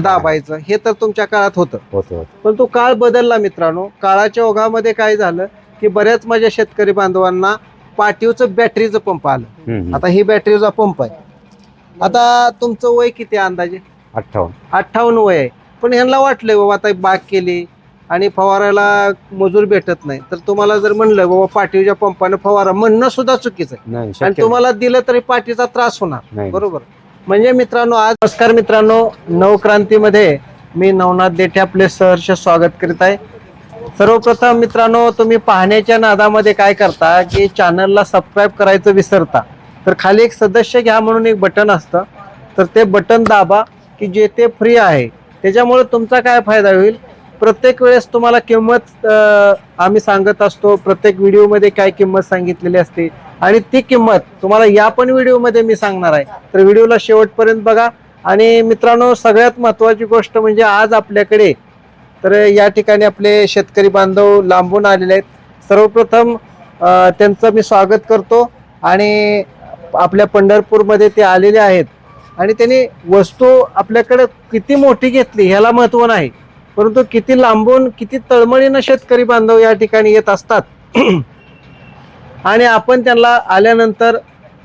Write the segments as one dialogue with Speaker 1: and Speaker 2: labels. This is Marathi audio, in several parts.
Speaker 1: दाबायचं हे तर तुमच्या काळात होतं.
Speaker 2: होतं होतं.
Speaker 1: पण तो काळ बदलला मित्रांनो. काळाच्या ओघामध्ये काय झालं की बऱ्याच माझ्या शेतकरी बांधवांना पाठीवचं बॅटरीचं पंप आलं. आता ही बॅटरीचा पंप आहे. आता तुमचं वय किती आहे अंदाजे?
Speaker 2: अठ्ठावन्न.
Speaker 1: अठ्ठावन्न वय आहे. पण ह्यांना वाटलंय बाबा आता बाग केली आणि फवारायला मजूर भेटत नाही. तर तुम्हाला जर म्हणलं बाबा पाठीवच्या पंपाने फवारा म्हणणं सुद्धा चुकीचं आहे. आणि. तुम्हाला दिलं तरी पाठीचा त्रास होणार. बरोबर? म्हणजे मित्रांनो आज नमस्कार मित्रांनो. नवक्रांतीमध्ये मी नवनाथ देठे आपले सहर्ष स्वागत करीत आहे. सर्वप्रथम मित्रांनो तुम्ही पाहण्याच्या नादामध्ये काय करता की चॅनलला सबस्क्राईब करायचं विसरता. तर खाली एक सदस्य घ्या म्हणून एक बटन असतं. तर ते बटन दाबा की जे ते फ्री आहे. त्याच्यामुळे तुमचा काय फायदा होईल? प्रत्येक वेळेस तुम्हाला किंमत आम्ही सांगत असतो. प्रत्येक व्हिडिओमध्ये काय किंमत सांगितलेली असते. आणि ती किंमत तुम्हाला या पण व्हिडिओमध्ये मी सांगणार आहे. तर व्हिडिओला शेवटपर्यंत बघा. आणि मित्रांनो सगळ्यात महत्त्वाची गोष्ट म्हणजे आज आपल्याकडे तर या ठिकाणी आपले शेतकरी बांधव लांबून आलेले आहेत. सर्वप्रथम त्यांचं मी स्वागत करतो. आणि आपल्या पंढरपूरमध्ये ते आलेले आहेत. आणि त्यांनी वस्तू आपल्याकडे किती मोठी घेतली ह्याला महत्त्व नाही. परंतु किती लांबून किती तळमळीनं शेतकरी बांधव या ठिकाणी येत असतात. आणि आपण त्यांना आल्यानंतर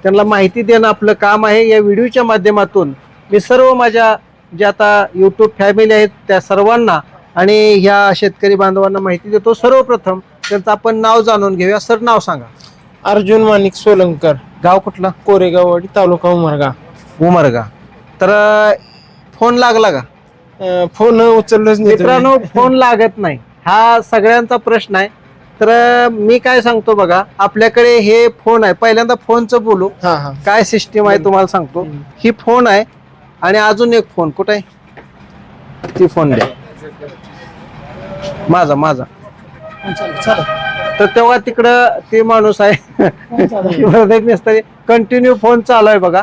Speaker 1: त्यांना माहिती देणं आपलं काम आहे. या व्हिडिओच्या माध्यमातून मी सर्व माझ्या जे आता यूट्यूब फॅमिली आहेत त्या सर्वांना आणि ह्या शेतकरी बांधवांना माहिती देतो. सर्वप्रथम त्यांचं आपण नाव जाणून घेऊया. सर नाव सांगा.
Speaker 3: अर्जुन माणिक सोलंकर.
Speaker 1: गाव कुठलं?
Speaker 3: कोरेगाववाडी तालुका उमरगा.
Speaker 1: उमरगा. तर फोन लागला का?
Speaker 3: अं, फोन उचललंच नाही
Speaker 1: मित्रांनो फोन लागत नाही. हा सगळ्यांचा प्रश्न आहे. तर मी काय सांगतो बघा आपल्याकडे हे फोन आहे. पहिल्यांदा फोनचं बोलू.
Speaker 3: हा हा.
Speaker 1: काय सिस्टीम आहे तुम्हाला सांगतो. ही फोन आहे आणि अजून एक फोन कुठे आहे? ती फोन द्या. माझा माझा. तर तेव्हा तिकडं ते माणूस आहे. कंटिन्यू फोन चालू आहे बघा.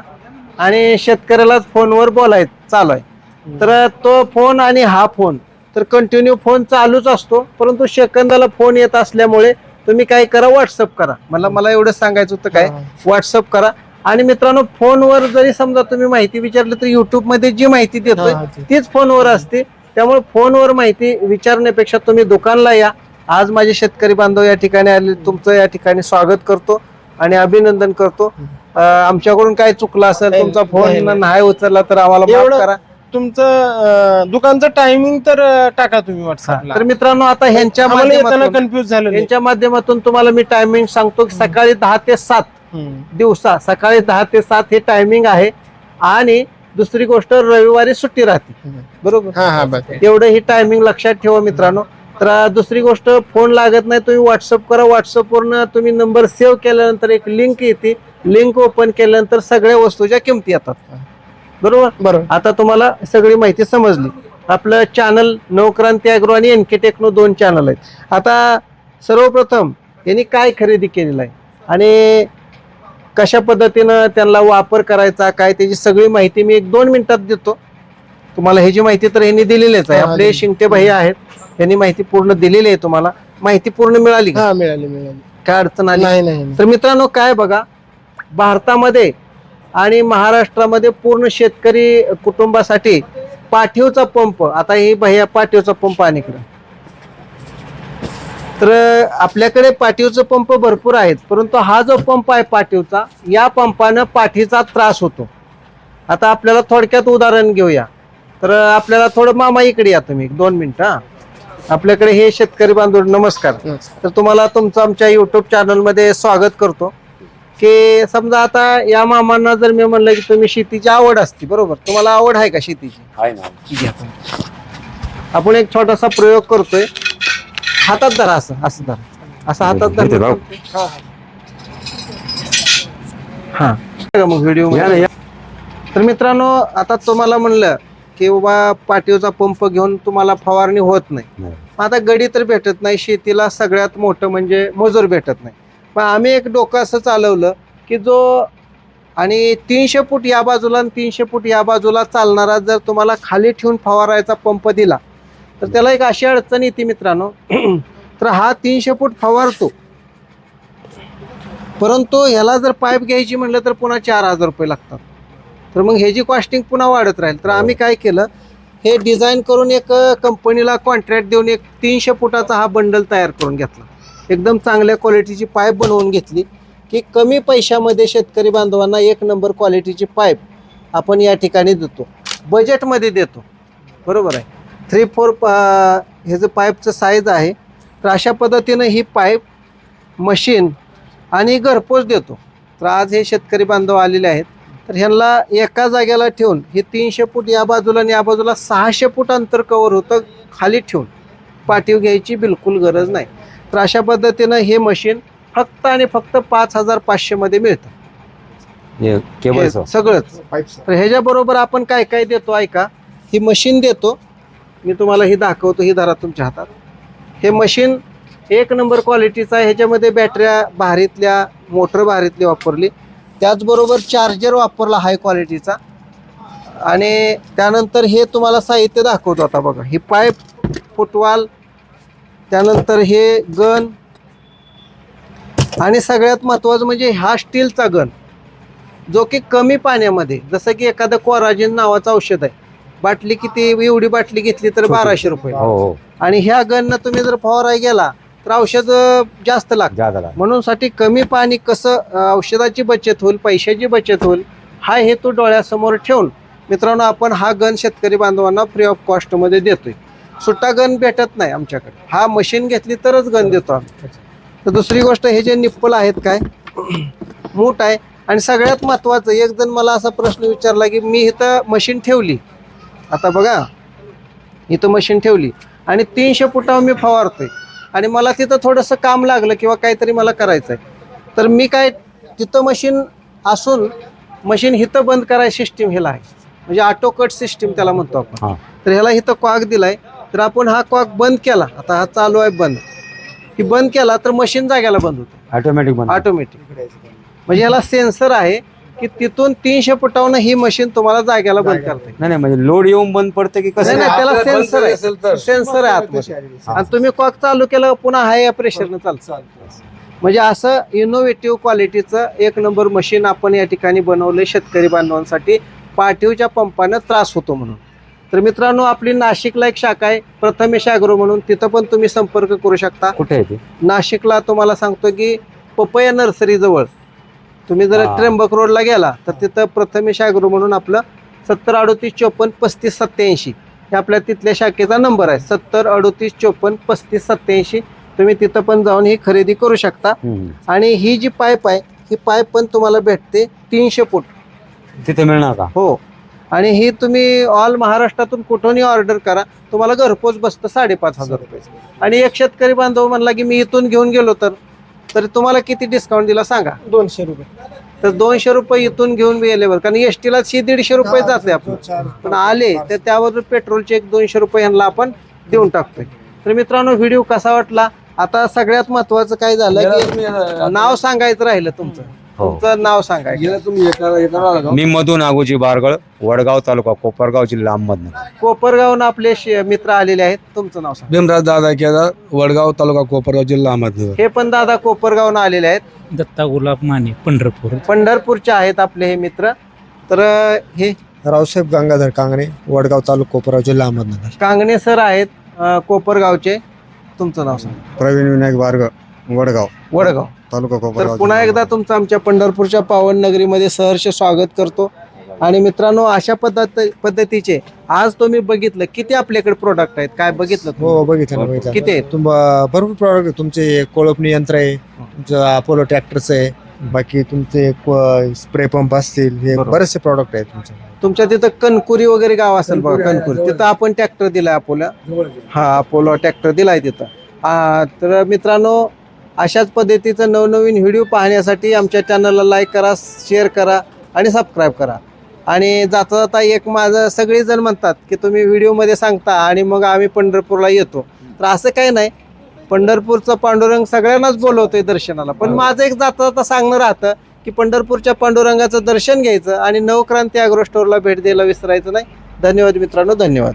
Speaker 1: आणि शेतकऱ्यालाच फोनवर बोलायचं चालू आहे. तर तो फोन आणि हा फोन तर कंटिन्यू फोन चालूच असतो परंतु सेकंदाला फोन येत असल्यामुळे तुम्ही काय करा व्हॉट्सअप करा. मला मला एवढं सांगायचं होतं काय. व्हॉट्सअप करा. आणि मित्रांनो फोनवर जरी समजा तुम्ही माहिती विचारली तर युट्यूबमध्ये जी माहिती देतोय. तीच फोनवर असते. त्यामुळे फोनवर माहिती विचारण्यापेक्षा तुम्ही दुकानला या. आज माझे शेतकरी बांधव या ठिकाणी आले तुमचं या ठिकाणी स्वागत करतो आणि अभिनंदन करतो. आमच्याकडून काय चुकलं असेल तुमचा फोन
Speaker 3: नाही.
Speaker 1: उचलला तर आम्हाला माफ करा.
Speaker 3: तुमचं दुकानचं टायमिंग तर टाका तुम्ही व्हॉट्सअपला
Speaker 1: तर मित्रांनो आता ह्यांच्या माध्यमातून
Speaker 3: कन्फ्युज झालं.
Speaker 1: यांच्या माध्यमातून तुम्हाला मी टायमिंग सांगतो की सकाळी दहा ते सात. दिवसा सकाळी दहा ते सात हे टायमिंग आहे. आणि दुसरी गोष्ट रविवारी सुट्टी राहते. बरोबर? एवढं ही टायमिंग लक्षात ठेवा मित्रांनो. तर दुसरी गोष्ट फोन लागत नाही तुम्ही व्हॉट्सअप करा. व्हॉट्सअपवरनं तुम्ही नंबर सेव्ह केल्यानंतर एक लिंक येते. लिंक ओपन केल्यानंतर सगळ्या वस्तूच्या किमती येतात. बरोबर?
Speaker 3: बरोबर.
Speaker 1: आता तुम्हाला सगळी माहिती समजली. आपलं चॅनल नवक्रांती अॅग्रो आणि एन के टेक्नो दोन चॅनल आहेत. आता सर्वप्रथम यांनी काय खरेदी केलेलं आहे? आणि कशा पद्धतीनं त्यांना वापर करायचा काय त्याची सगळी माहिती मी एक दोन मिनिटात देतो. तुम्हाला ह्याची माहिती तर यांनी दिलेलीच आहे. आपले. शिंगटे भाई आहेत. यांनी माहिती पूर्ण दिलेली आहे तुम्हाला. माहिती पूर्ण मिळाली
Speaker 3: हा मिळाली मिळाली.
Speaker 1: काय अडचण आली?
Speaker 3: नाही.
Speaker 1: तर मित्रांनो काय बघा भारतामध्ये आणि महाराष्ट्रामध्ये पूर्ण शेतकरी कुटुंबासाठी पाठीवचा पंप आता ही भैया पाठीवचा पंप आणि इकडं. तर आपल्याकडे पाठीवचे पंप भरपूर आहेत परंतु हा जो पंप आहे पाठीवचा या पंपानं पाठीचा त्रास होतो. आता आपल्याला थोडक्यात उदाहरण घेऊया. तर आपल्याला थोडं मामा इकडे या तुम्ही दोन मिनिटं हा. आपल्याकडे हे शेतकरी बांधव नमस्कार.
Speaker 3: नमस्कार.
Speaker 1: तर तुम्हाला तुमचं आमच्या युट्यूब चॅनलमध्ये स्वागत करतो. की समजा आता या मामांना जर मी म्हणलं की तुम्ही शेतीची आवड असते बरोबर? तुम्हाला आवड आहे का शेतीची?
Speaker 2: आहे ना.
Speaker 1: घ्या तुम्ही. आपण एक छोटासा प्रयोग करतोय. हातात धरा असं असं धरा. असं हातात
Speaker 2: इथे
Speaker 1: धरा. हा बघा मग व्हिडिओ
Speaker 2: या ना, या.
Speaker 1: तर मित्रांनो आता तुम्हाला म्हणलं की बाबा पाठीवचा पंप घेऊन तुम्हाला फवारणी होत नाही.
Speaker 2: नाही.
Speaker 1: आता गडी तर भेटत नाही शेतीला सगळ्यात मोठं म्हणजे मजूर भेटत नाही. पण आम्ही एक डोकं असं चालवलं की जो आणि तीनशे फूट या बाजूला आणि तीनशे फूट या बाजूला चालणारा जर तुम्हाला खाली ठेवून फवारायचा पंप दिला तर त्याला एक अशी अडचण येते मित्रांनो. तर हा तीनशे फूट फवारतो. परंतु ह्याला जर पाईप घ्यायची म्हणलं तर पुन्हा चार हजार रुपये लागतात. तर मग ह्याची कॉस्टिंग पुन्हा वाढत राहील. तर आम्ही काय केलं हे डिझाईन करून एक कंपनीला कॉन्ट्रॅक्ट देऊन एक तीनशे फुटाचा हा बंडल तयार करून घेतला. एकदम चांगल्या क्वालिटीची पाईप बनवून घेतली. की कमी पैशामध्ये शेतकरी बांधवांना एक नंबर क्वालिटीची पाईप आपण या ठिकाणी देतो. बजेटमध्ये देतो. बरोबर आहे? थ्री फोर हे जे पाईपचं साईज आहे तर अशा पद्धतीनं ही पाईप मशीन आणि घरपोच देतो. तर आज हे शेतकरी बांधव आलेले आहेत. तर ह्यांना एका जागेला ठेवून हे तीनशे फूट या बाजूला आणि या बाजूला सहाशे फूट अंतर कवर होतं खाली ठेवून. पाठीव घ्यायची बिलकुल गरज नाही. तर अशा पद्धतीनं हे मशीन फक्त आणि फक्त पाच हजार पाचशेमध्ये मिळतं.
Speaker 2: केबल
Speaker 1: सगळंच. तर ह्याच्याबरोबर आपण काय काय देतो ऐका? ही मशीन देतो. मी तुम्हाला ही दाखवतो ही धरा तुमच्या हातात. हे मशीन एक नंबर क्वालिटीचं आहे. ह्याच्यामध्ये बॅटऱ्या भारीतल्या मोटर भारीतली वापरली. त्याचबरोबर चार्जर वापरला हाय क्वालिटीचा आणि त्यानंतर हे तुम्हाला साहित्य दाखवतो आता बघा. ही पाईप फुटवाल त्यानंतर हे गन आणि सगळ्यात महत्त्वाचं म्हणजे हा स्टीलचा गन जो की कमी पाण्यामध्ये जसं की एखादं कोराजिन नावाचं औषध आहे. बाटली किती एवढी बाटली घेतली तर बाराशे रुपये.
Speaker 2: हो हो.
Speaker 1: आणि ह्या गननं तुम्ही जर फवाराय गेला तर औषध जास्त लागतं.
Speaker 2: जादा लागतं.
Speaker 1: म्हणून साठी कमी पाणी कसं औषधाची बचत होईल पैशाची बचत होईल हा हेतू डोळ्यासमोर ठेवून मित्रांनो आपण हा गन शेतकरी बांधवांना फ्री ऑफ कॉस्टमध्ये देतोय. सुट्टा गन भेटत नाही आमच्याकडे. हा मशीन घेतली तरच गन देतो आम्ही. तर दुसरी गोष्ट हे जे निप्पल आहेत काय मूठ आहे. आणि सगळ्यात महत्त्वाचं एक जण मला असा प्रश्न विचारला की मी इथं मशीन ठेवली. आता बघा इथं मशीन ठेवली. आणि तीनशे फुटावर मी फवारतोय. आणि मला तिथं थोडंसं काम लागलं किंवा काहीतरी मला करायचं आहे तर मी काय तिथं मशीन असून मशीन हिथं बंद करायची सिस्टीम ह्याला आहे. म्हणजे ऑटो कट सिस्टीम त्याला म्हणतो आपण. तर ह्याला इथं कॉक दिलाय. तर आपण हा कॉक बंद केला. आता हा चालू आहे बंद. की बंद केला तर मशीन जाग्याला बंद होतं.
Speaker 2: ऑटोमॅटिक बंद.
Speaker 1: ऑटोमॅटिक म्हणजे ह्याला सेन्सर आहे की तिथून तीनशे फुटावनं ही मशीन तुम्हाला जाग्याला बंद करता
Speaker 2: नाही नाही म्हणजे लोड येऊन बंद पडते की
Speaker 1: नाही
Speaker 2: कसं?
Speaker 1: नाही त्याला
Speaker 3: आपल्याला बंद
Speaker 1: सेन्सर आहे.
Speaker 3: असेल तर.
Speaker 1: सेन्सर आहे आतमध्ये. आणि तुम्ही कॉक चालू केलं पुन्हा हाय या प्रेशरनं चालतं. म्हणजे असं इनोव्हेटिव्ह क्वालिटीचं एक नंबर मशीन आपण या ठिकाणी बनवलंय शेतकरी बांधवांसाठी. पाठीवच्या पंपानं त्रास होतो म्हणून. तर मित्रांनो आपली नाशिकला एक शाखा आहे प्रथमेश अॅग्रो म्हणून. तिथं पण तुम्ही संपर्क करू शकता.
Speaker 2: कुठे आहे ते?
Speaker 1: नाशिकला तुम्हाला सांगतो की पपया नर्सरी जवळ. तुम्ही जर
Speaker 2: हा.
Speaker 1: त्र्यंबक रोडला गेला तर तिथं प्रथमेश अॅग्रो म्हणून आपलं सत्तर अडोतीस चोपन्न पस्तीस सत्याऐंशी हे आपल्या तिथल्या शाखेचा नंबर आहे. सत्तर अडोतीस चोपन्न पस्तीस सत्याऐंशी तुम्ही तिथं पण जाऊन ही खरेदी करू शकता.
Speaker 2: हम्म.
Speaker 1: आणि ही जी पाईप आहे ही पाईप पण तुम्हाला भेटते तीनशे फूट.
Speaker 2: तिथे मिळणार का?
Speaker 1: हो. आणि ही तुम्ही ऑल महाराष्ट्रातून कुठूनही ऑर्डर करा तुम्हाला घरपोच बसतं साडेपाच हजार रुपये. आणि एक शेतकरी बांधव म्हणला की मी इथून घेऊन गेलो तर तर तुम्हाला किती डिस्काउंट दिला सांगा?
Speaker 3: दोनशे रुपये.
Speaker 1: तर दोनशे रुपये इथून घेऊन गेल्यावर कारण एस टीला शी दीडशे रुपये जाते आपण पण आले तर त्यावर पेट्रोलचे एक दोनशे रुपये ह्यांना आपण देऊन टाकतोय. तर मित्रांनो व्हिडिओ कसा वाटला? आता सगळ्यात महत्वाचं काय झालं की नाव सांगायचं राहिलं तुमचं. तुमचं नाव सांगायचं
Speaker 2: मी मधून नागोजी बारगळ वडगाव तालुका कोपरगाव जिल्हा अहमदनगर.
Speaker 1: कोपरगावनं आपले शे- मित्र आलेले आहेत. तुमचं नाव सांगा.
Speaker 3: भीमराज दादा केदार वडगाव तालुका कोपरगाव जिल्हा अहमदनगर.
Speaker 1: हे पण दादा कोपरगावनं आलेले आहेत.
Speaker 4: दत्ता गुलाब माने पंढरपूर.
Speaker 1: पंढरपूरचे आहेत आपले हे मित्र. तर अं, हे
Speaker 5: रावसाहेब गंगाधर कांगणे वडगाव तालुका कोपराव जिल्हा अहमदनगर.
Speaker 1: कांगणे सर आहेत अं, कोपरगावचे. तुमचं नाव सांगा.
Speaker 5: प्रवीण विनायक बारग वडगाव.
Speaker 1: वडगाव.
Speaker 5: तालुका
Speaker 1: तर
Speaker 5: कोपरगाव
Speaker 1: पुन्हा
Speaker 5: जिल्हा
Speaker 1: एकदा तुमचं आमच्या पंढरपूरच्या पावन नगरीमध्ये सहर्ष स्वागत करतो. आणि मित्रांनो अशा पद्धत पद्धतीचे आज तुम्ही बघितलं किती आपल्याकडे प्रोडक्ट आहेत? काय बघितलं तुम्ही?
Speaker 5: हो बघितलं ना बघितलं.
Speaker 1: किती आहेत?
Speaker 5: तुम भरपूर प्रॉडक्ट आहे तुमचे कोळपणी यंत्र आहे तुमचं अपोलो ट्रॅक्टरचं आहे बाकी तुमचे स्प्रे पंप असतील हे
Speaker 1: बरोबर.
Speaker 5: बरेचसे प्रॉडक्ट आहेत तुमचे.
Speaker 1: तुमच्या तिथं कणकुरी वगैरे गाव असेल बघा कणकुरी तिथं आपण ट्रॅक्टर दिलाय अपोला हा अपोलो ट्रॅक्टर दिलाय तिथं. आ, तर मित्रांनो अशाच पद्धतीचं नवनवीन व्हिडिओ पाहण्यासाठी आमच्या चॅनलला लाईक करा शेअर करा आणि सबस्क्राईब करा. आणि जाता जाता एक माझं सगळेजण म्हणतात की तुम्ही व्हिडिओमध्ये सांगता आणि मग आम्ही पंढरपूरला येतो. तर असं काही नाही. पंढरपूरचं पांडुरंग सगळ्यांनाच बोलवतोय दर्शनाला. पण माझं एक जाता जाता सांगणं राहतं की पंढरपूरच्या पांडुरंगाचं दर्शन घ्यायचं आणि नवक्रांती अॅग्रो स्टोअरला भेट द्यायला विसरायचं नाही. धन्यवाद मित्रांनो धन्यवाद.